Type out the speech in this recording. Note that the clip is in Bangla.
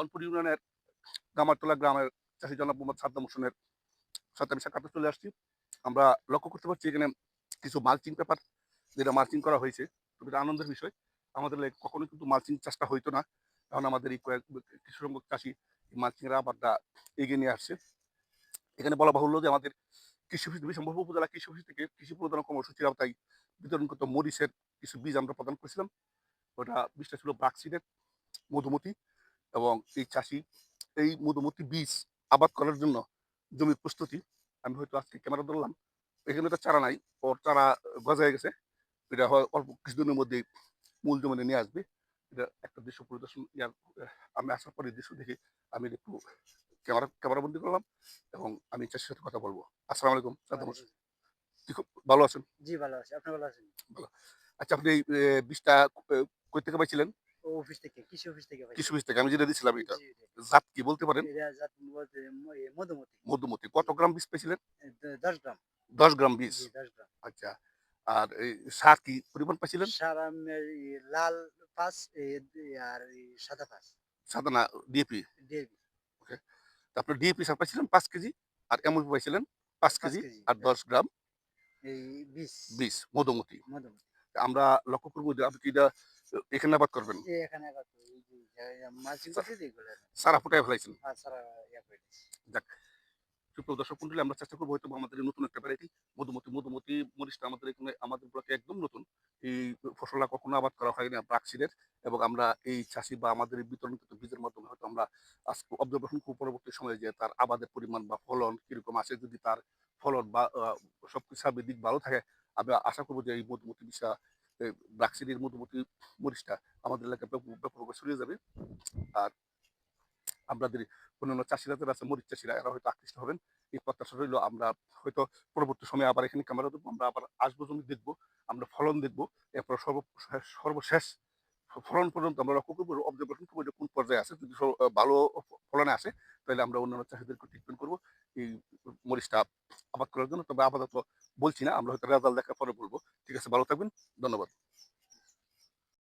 ধনপুর ইউনিয়নের গামারতলা গ্রামের চাষি জনাব মোহাম্মদ সাদ্দাম হোসেনের সাথে আমি সাক্ষাতে চলে আসছি। আমরা লক্ষ্য করতে পারছি এখানে কিছু মালচিং পেপার যেটা মালচিং করা হয়েছে। এটা আনন্দের বিষয়। আমাদের কখনোই কিন্তু মালচিং চাষটা হইতো না। এখন আমাদের এই কয়েক কিছু সংখ্যক চাষি মালচিংয়ের আবারটা এগিয়ে নিয়ে আসছে। এখানে বলা বাহুল্য যে আমাদের কৃষি অফিস বিশম্ভব উপজেলা কৃষি অফিস থেকে কৃষি প্রদান কর্মসূচির আওতায় বিতরণকৃত মরিচের কিছু বীজ আমরা প্রদান করেছিলাম। ওটা বীজটা ছিল ব্রাকসিডের মধুমতি। এবং এই চাষি এই মধুমতি বীজ আবাদ করার জন্য জমির প্রস্তুতি আমি হয়তো আজকে ক্যামেরা ধরলাম এখানে তো চারা নাই ওর চারা গজায় গেছে এটা হয় অল্প কিছুদিনের মধ্যেই মূল জমিনে নিয়ে আসবে এটা একটা দৃশ্য পরিদর্শন ইয়ার আমি আসার পরে দৃশ্য দেখে আমি একটু ক্যামেরা ক্যামেরা বন্দি করলাম এবং আমি চাষির সাথে কথা বলব। আসসালামু আলাইকুম খুব ভালো আছেন? জি ভালো আছি। আপনি ভালো আছেন? ভালো। আচ্ছা আপনি এই বীজটা কই থেকে পাইছিলেন? অফিস থেকে কৃষি অফিস থেকে পাইছি। কৃষি অফিস থেকে আমি যেটা দিয়েছিলাম এটা। জাত কি বলতে পারেন? এটা জাত মধুমতি। মধুমতি। কত গ্রাম বীজ পেয়েছিলেন? এ দ- দশ গ্রাম। দশ গ্রাম বীজ? জি দশ গ্রাম। আচ্ছা। আর এই সার কি পরিমাণ পাইছিলেন? সার লাল দ- আর সাদা পাঁচ। সাদা না ডিএপি? দেবি আপনার ডিএপি সার পাইছিলেন পাঁচ কেজি আর এমওপি পাইছিলেন পাঁচ কেজি আর দশ গ্রাম এই বিশ বীজ মধুমতি। মধুমতি। আমরা লক্ষ্য করব আপনি কি এটা এখানে আবাদ করবেন? সারা ফুটাই ফেলাইছেন। দিছি। সুপ্রিয় দর্শক মন্ডলী আমরা চেষ্টা করব হয়তো আমাদের নতুন একটা ভ্যারাইটি মধুমতি মধুমতি মরিচটা আমাদের এখানে আমাদের ব্লকে একদম নতুন। এই ফসলটা কখনো আবাদ করা হয়নি ব্রাকসিডের এবং আমরা এই চাষি বা আমাদের বিতরণকৃত বীজের মাধ্যমে হয়তো আমরা আজকে অবজারভেশন করব পরবর্তী সময়ে যে তার আবাদের পরিমাণ বা ফলন কীরকম আছে যদি তার ফলন বা আহ, সবকিছু দিক ভালো থাকে আমরা আশা করব যে এই মধুমতি বিষা ব্রাকসিডের মধুমতি মরিচটা আমাদের এলাকায় ব্যাপক- ব্যাপকভাবে ছড়িয়ে যাবে। আর আপনাদের অন্যান্য চাষিরা যারা আছে, মরিচ চাষিরা, এরা হয়তো আকৃষ্ট হবেন। এই প্রত্যাশা রইল, আমরা হয়তো পরবর্তী সময়ে আবার এখানে ক্যামেরা দেবো আমরা আবার আসব জমি দেখব, আমরা ফলন দেখব। এরপর সর্ব সর্বশেষ ফলন পর্যন্ত আমরা লক্ষ্য করব অবজারভেশন করব যে কোন পর্যায়ে আছে। যদি ভালো ফলনে আসে, তাহলে আমরা অন্যান্য চাষিদেরকে ট্রিটমেন্ট করব। এই মরিচটা আবাদ করার জন্য, তবে আপাতত বলছি না, আমরা হয়তো রেজাল্ট দেখার পরে বলব। ঠিক আছে, ভালো থাকবেন, ধন্যবাদ।